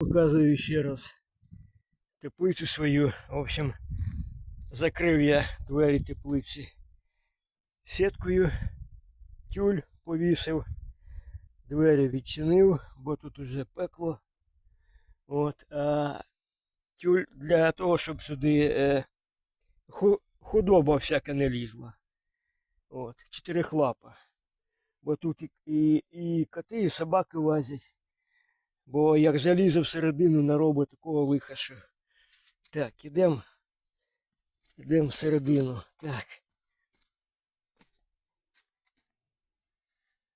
Показую ще раз теплицю свою. В общем, закрив я двері теплиці сіткою, тюль повісив, двері відчинив, бо тут уже пекло. От, а тюль для того, щоб сюди е, худоба всяка не лізла. От, чотирихлапа. Бо тут і, і, і коти, і собаки лазять. Бо як залізе всередину, наробить такого лиха, що. Так, ідемо. Ідемо всередину. Так.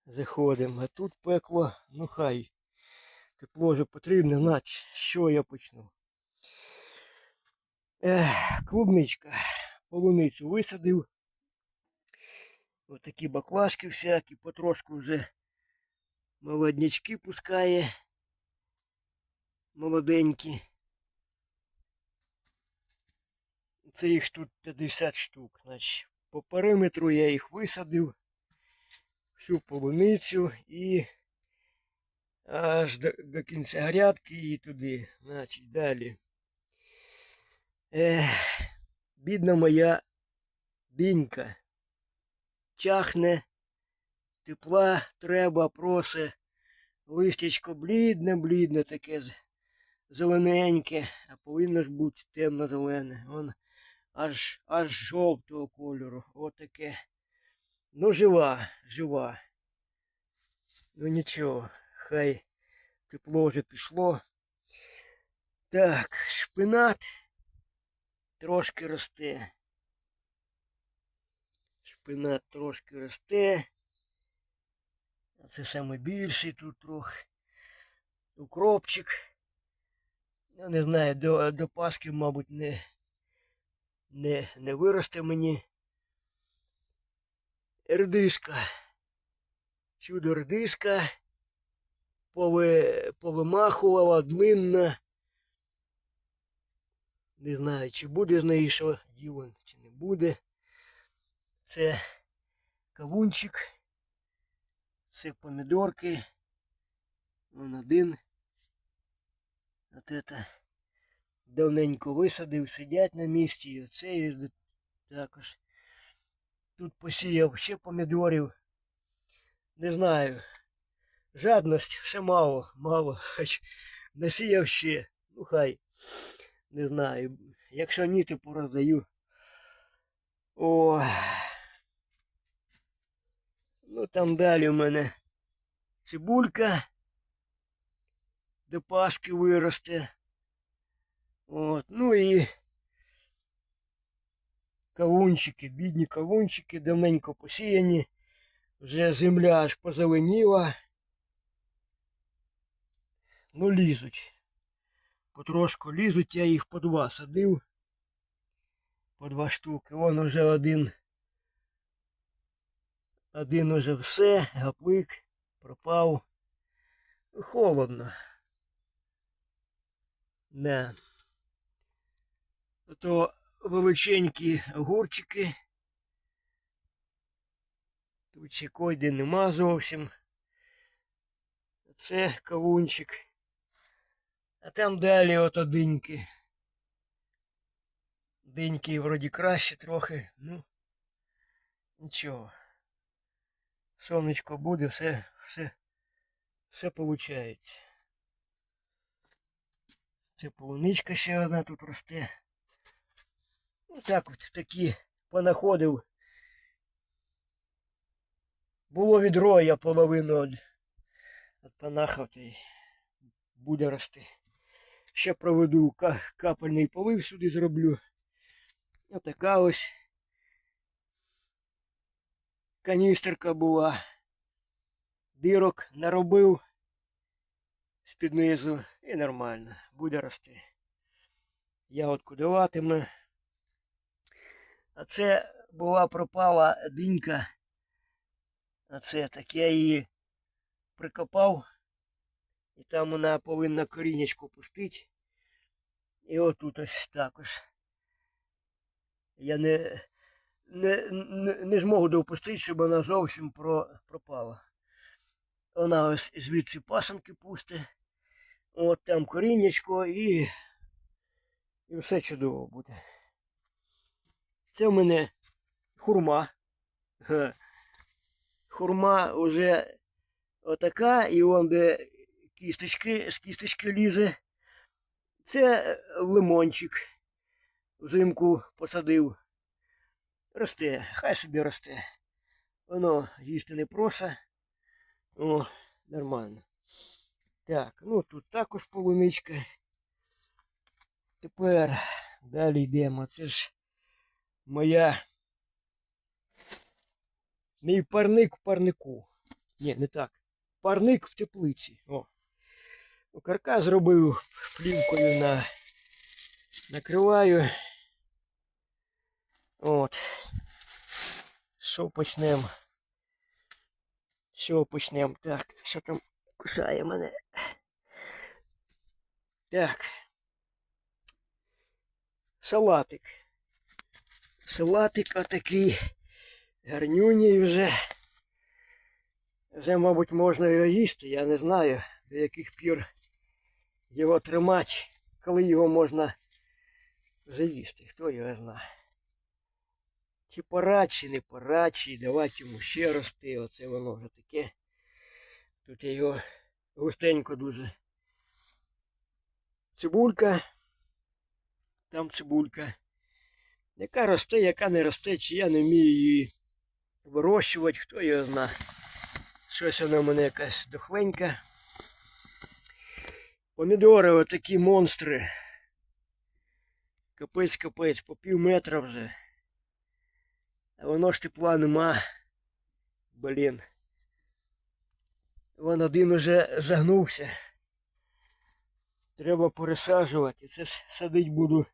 Заходимо. А тут пекло, ну хай. Тепло вже потрібно, наче що я почну. Ех, клубничка. Полуницю висадив. Отакі баклажки всякі, потрошку вже молоднячки пускає. Молоденькі. Це їх тут 50 штук. Значить, по периметру я їх висадив. Всю полуницю і аж до, до кінця грядки і туди. Значить, далі. Ех, бідна моя бінька. Чахне, тепла треба, просе. Листячко блідне, блідне таке зелененьке, а повинно ж бути темно-зелене. Вон аж аж жовтого кольору. Отаке. Ну, жива, жива. Ну нічого, хай тепло вже пішло. Так, шпинат трошки росте. Шпинат трошки росте. Це саме більший тут трохи. Укропчик. Я не знаю, до, до Пасхи, мабуть, не, не, не виросте мені. Редиска. Чудо редиска. Пове, повимахувала длинна. Не знаю, чи буде з неї що діло, чи не буде. Це кавунчик. Це помідорки. Вон один. От это давненько висадив, сидять на місці. І оце є також. Тут посіяв ще помідорів. Не знаю. Жадність ще мало, мало. Хоч насіяв ще. Ну хай. Не знаю. Якщо ні, то пороздаю. О. Ну там далі у мене цибулька. До Пасхи виросте. От, ну і кавунчики, бідні кавунчики, давненько посіяні. Вже земля аж позеленіла. Ну, лізуть. Потрошку лізуть, я їх по два садив. По два штуки. Вон уже один. Один уже все, гаплик, пропав. Холодно. Не. То величенькі огурчики. Тут ще койди нема зовсім. Це кавунчик. А там далі ото диньки. Диньки вроді краще трохи, ну нічого. Сонечко буде, все, все, все получається. Це полуничка ще одна тут росте. Ну так от такі понаходив. Було відро, я половину понахав й буде рости. Ще проведу капельний полив сюди зроблю. Отака ось каністерка була. Дирок наробив з-під низу і нормально, буде рости. Ягодку даватиме. А це була пропала динька. А це так я її прикопав. І там вона повинна корінечку пустити. І отут ось також. Я не, не, не, не зможу допустити, щоб вона зовсім про, пропала. Вона ось звідси пасанки пусте. От там коріннячко і, і все чудово буде. Це в мене хурма. Хурма вже отака, і он де кісточки, з кісточки лізе. Це лимончик. Взимку посадив. Росте, хай собі росте. Воно їсти не проса. О, нормально. Так, ну тут також полуничка. Тепер далі йдемо. Це ж моя. Мій парник в парнику. Ні, не так. Парник в теплиці. О. Ну, Каркас зробив плівкою на накриваю. От. Що почнемо? Що почнемо? Так, що там кусає мене? Так. Салатик. Салатик отакий. Гарнюній вже. Вже, мабуть, можна його їсти, я не знаю, до яких пір його тримати, коли його можна вже їсти, хто його знає. Чи пора, чи не пора, чи давати йому ще рости, оце воно вже таке. Тут його густенько дуже. Цибулька. Там цибулька. Яка росте, яка не росте, чи я не вмію її вирощувати, хто його знає. Щось вона в мене якась дохленька. Помідори отакі монстри. Капець капець, по пів метра вже. Воно ж тепла нема. Блін. Вон один уже загнувся. Треба пересаджувати. Це садить буду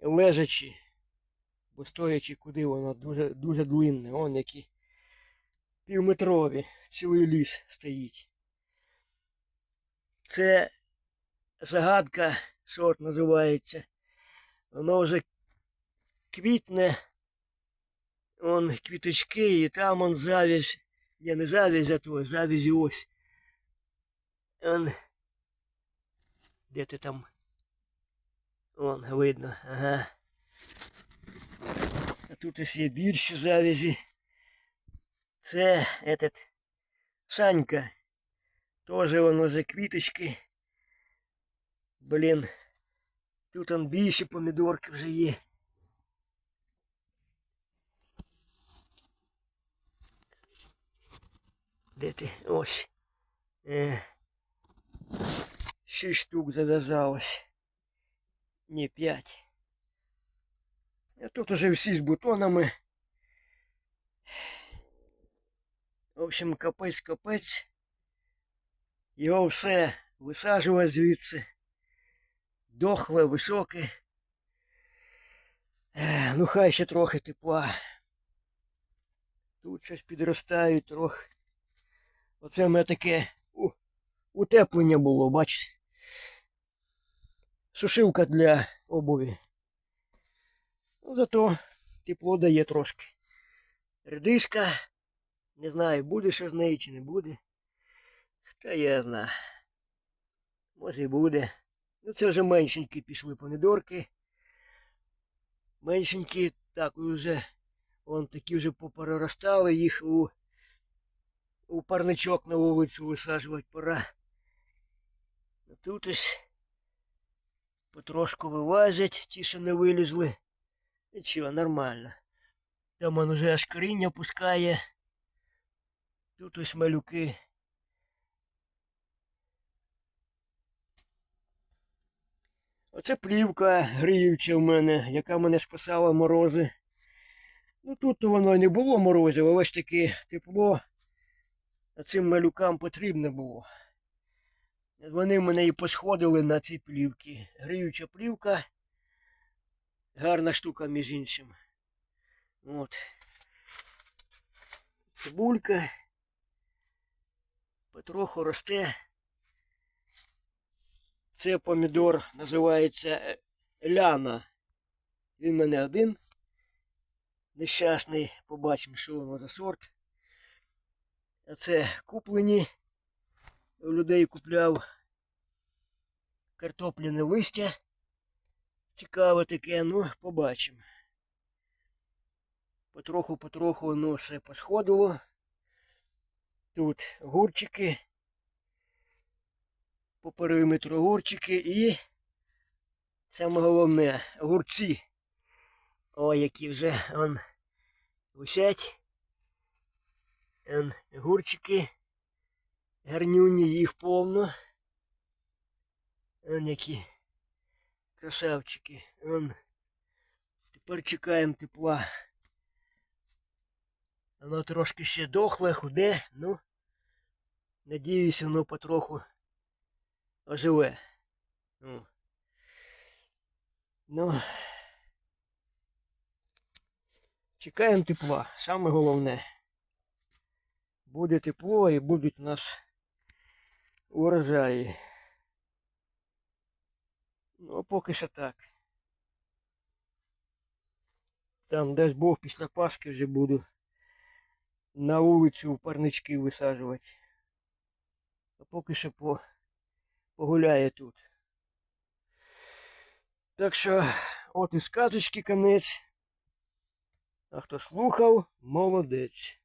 лежачи. Бо стоячи куди воно дуже, дуже длинне. Вон які півметрові. Цілий ліс стоїть. Це загадка, сорт називається. Воно вже квітне. Он квіточки і там он завязь. Я не завязь, а то завязі ось. Он. Де ти там? Вон, видно, ага. А тут ось є більші завязі. Це этот Санька. Тоже воно вже квіточки. Блін. Тут он більші помідорки вже є. Де ти? Ось. Е. Шість штук зав'язалось. Ні, п'ять. А тут уже всі з бутонами. В общем, капець капець. Його все висаджувати звідси. Дохле, високе. Е, Ну хай ще трохи тепла. Тут щось підростають трохи. Оце в мене таке утеплення було, бачите. Сушилка для обуві. Ну, зато тепло дає трошки. Редиска. Не знаю, буде що з нею чи не буде. Та я знаю. Може і буде. Ну це вже меншенькі пішли помідорки. Меншенькі, так вже вон такі вже попереростали їх у, у парничок на вулицю висаджувати пора. А тут ось потрошку вилазять, ті, що не вилізли. Нічого, нормально. Там он уже аж коріння пускає. Тут ось малюки. Оце плівка гріюча в мене, яка мене спасала морози. Ну тут воно не було морозів, але ж таки тепло. Цим малюкам потрібно було. Вони мене і посходили на ці плівки. Гріюча плівка. Гарна штука, між іншим. От. Цибулька. Потроху росте. Це помідор називається е, ляна. Він мене один. Нещасний. Побачимо, що воно за сорт. Це куплені. У людей купляв. картопляне листя. Цікаве таке, ну, побачимо. Потроху-потроху воно все посходило. Тут гурчики. По периметру гурчики і саме головне огурці. О, які вже он висять. Гурчики. Гарнюні їх повно. Он які красавчики. Он. Тепер чекаємо тепла. Воно трошки ще дохле, худе, ну. Надіюсь, воно потроху оживе. Ну. Ну. Чекаємо тепла, саме головне. Буде тепло і будуть у нас урожаї. Ну, а поки що так. Там, дасть Бог, після Пасхи вже буду на вулицю парнички висаджувати. А поки що по... погуляє тут. Так що, от і сказочки конець. А хто слухав, молодець.